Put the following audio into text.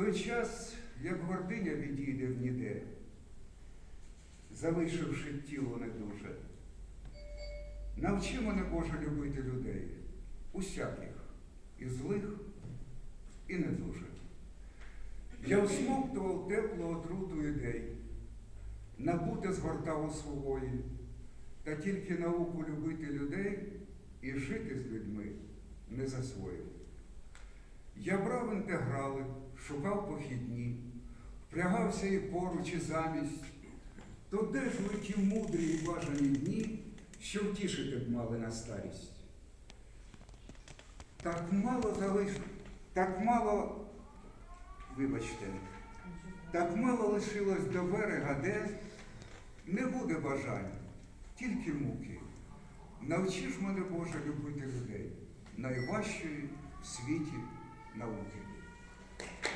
той час, як гординя відійде в ніде, залишивши тіло недуже. Навчи мене, Боже, любити людей, усяких, і злих, і не. Я всмоктував теплу отруту ідей, набути згортав у свої, та тільки науку любити людей і жити з людьми не засвоїв. Я брав інтеграли, шукав похідні, впрягався і поруч, і замість. То де ж ви ті мудрі і бажані дні, що втішити б мали на старість? Так мало залиш... так мало, вибачте, так мало лишилось до берега, де не буде бажань, тільки муки. Навчиш мене, Боже, любити людей, найважчої в світі науки.